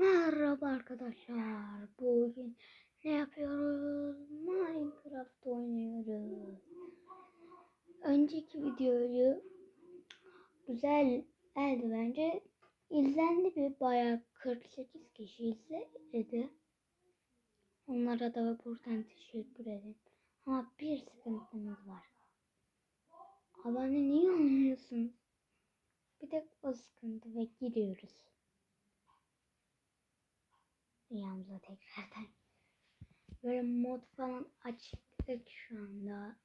Merhaba arkadaşlar. Bugün ne yapıyoruz? Minecraft oynuyoruz. Önceki videoyu güzel geldi bence. İzlendi bir bayağı 48 kişi izledi. Onlara da buradan teşekkür ederim. Ama bir sıkıntımız var. Abone niye olmuyorsunuz? Bir de o sıkıntı ve gidiyoruz. Dünyamıza tekrardan. Böyle mod falan açtık şu anda.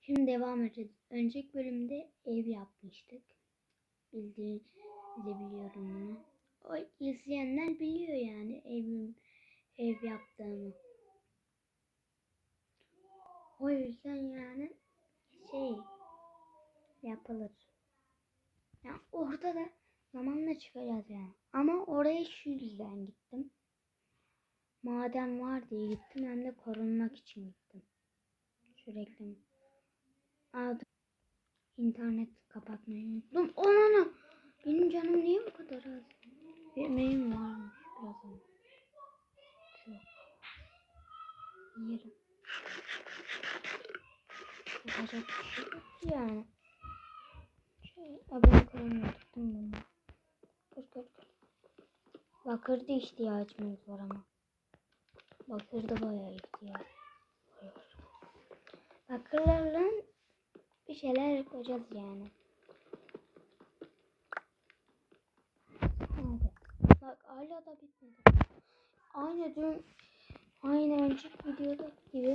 Şimdi devam edeceğiz. Önceki bölümde ev yapmıştık. Bildiğinizi biliyorum bunu. O izleyenler biliyor yani evim ev yaptığımı. O yüzden yani şey yapılır. Yani orada da zamanla çıkacağız yani. Ama oraya şu yüzden gittim. Maden var diye gittim hem de korunmak için gittim. Sürekli. Aldım. İnternet kapatmayı unuttum. Ona Benim canım niye bu kadar az? Yemeğim varmış biraz ama. Çok. Yerim. Yapacak bir şey yok yani. Şey, abone değil mi bunu? Kır kır. Bakırda ihtiyacımız var ama. Bakırda bayağı ihtiyaç var. Bakırlarla bir şeyler yapacağız yani. Bak hala da bitmedi. Aynı dün aynı önceki videoda gibi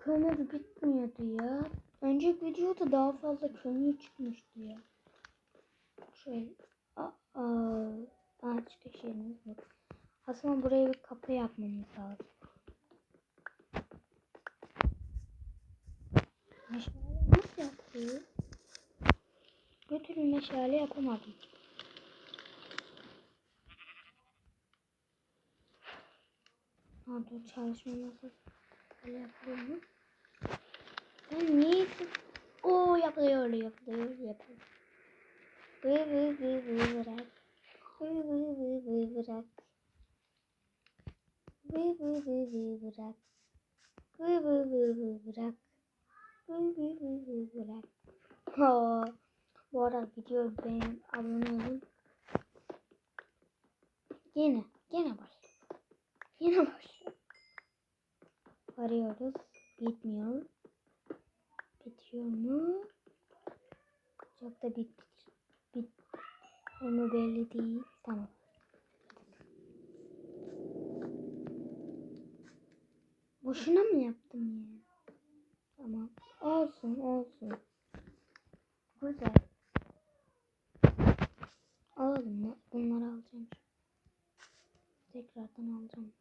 kömür bitmiyordu ya. Önceki videoda daha fazla kömür çıkmıştı ya. Şöyle aa, çıkış yerimiz yok. Aslında buraya bir kapı yapmamız lazım. Meşale nasıl yapıyor? Bir türlü meşale yapamadım. Ha dur çalışma masası. Böyle yapılıyor mu? Sen niye? Oo yapılıyor yapılıyor yapılıyor. Vı vı vı vı bırak. Vı vı vı vı bırak. Vı vı vı vı bırak. Vı vı vı vı bırak. Vı vı vı vı bırak. Ha. Bu arada video beğen abone olun. Yine yine başlıyor. Yine başlıyor. Arıyoruz. Bitmiyor. Bitiyor mu? Çok da bit bit onu belli değil. Tamam. Boşuna mı yaptım ya? Tamam. Olsun olsun. Güzel. Alalım. Bunları alacağım. Tekrardan alacağım.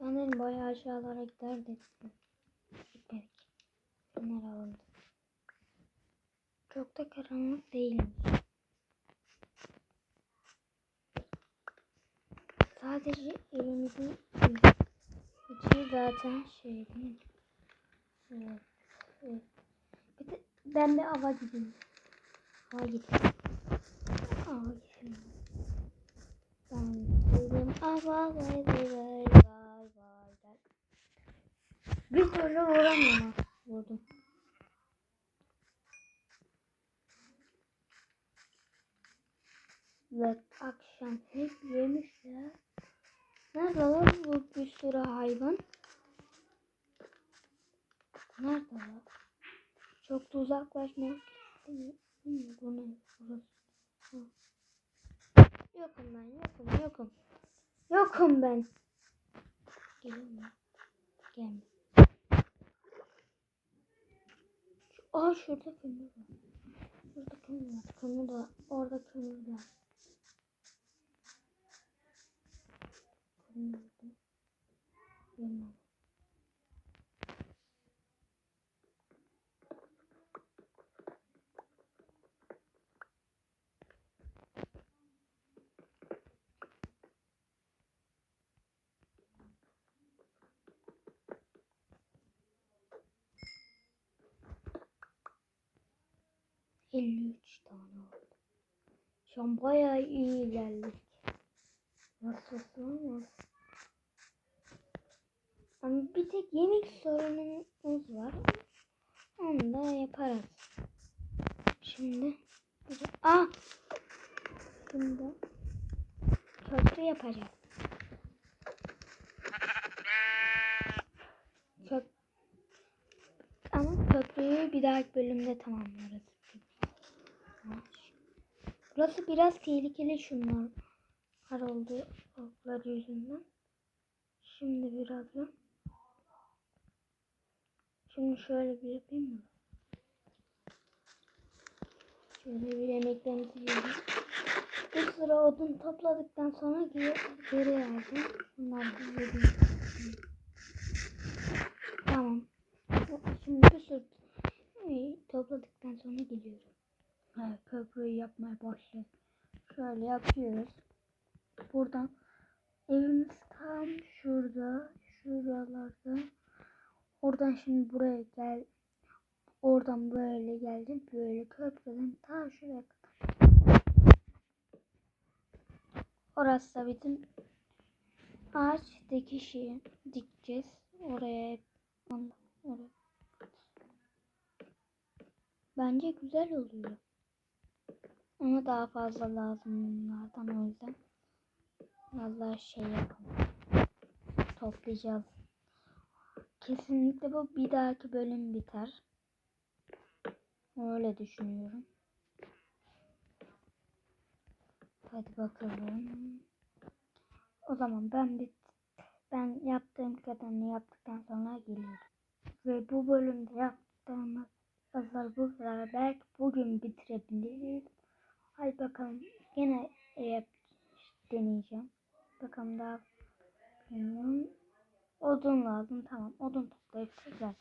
Ben dedim bayağı aşağılara gider dedim. Gitmedik. Bunlar alındı. Çok da karanlık değilmiş. Sadece evimizin içi zaten şey değil? Evet, evet. Ben bir ava gideyim. Ava gideyim. Ava gideyim. Ben dedim ava vay. Bir türlü vuramıyorum. Vurdum. Ve akşam hep yemişler. Nerede lan bu bir sürü hayvan? Nerede lan? Çok da uzaklaşmak Bu ne? Yokum ben, yokum, yokum. Yokum ben. Mu? Gelme. Aa şurada kömür var. Şurada kömür var. Kömür de orada kömür de. De. Bilmem. Elli üç tane oldu. Şu an bayağı iyi ilerledik. Nasıl olmaz? Ama bir tek yemek sorunumuz var. Onu da yaparız. Şimdi Aa! Şimdi köprü yapacağız. Köp Ama köprüyü bir dahaki bölümde tamamlarız. Burası biraz tehlikeli şunlar har oldu oklar yüzünden. Şimdi biraz da Şimdi şöyle bir yapayım mı? Şöyle bir yemeklerimizi yiyelim. Bu sıra odun topladıktan sonra geri, geleceğim. Bunlar bir yedim. Tamam. Şimdi bir sürü topladıktan sonra geliyorum. Evet, köprüyü yapmaya başladık. Şöyle yapıyoruz. Buradan evimiz tam şurada, şuralarda. Oradan şimdi buraya gel. Oradan böyle geldim. Böyle köprüden ta şuraya kadar. Orası da bizim ağaç dikişi dikeceğiz. Oraya oraya. Bence güzel oluyor. Ama daha fazla lazım bunlardan o yüzden. Vallahi şey yapalım. Toplayacağız. Kesinlikle bu bir dahaki bölüm biter. Öyle düşünüyorum. Hadi bakalım. O zaman ben bir ben yaptığım kadarını yaptıktan sonra geliyorum. Ve bu bölümde yaptığımız yazılar bu kadar. Belki bugün bitirebiliriz. Hadi bakalım. Yine yap deneyeceğim. Bakalım daha. Odun lazım. Tamam. Odun toplayıp tekrar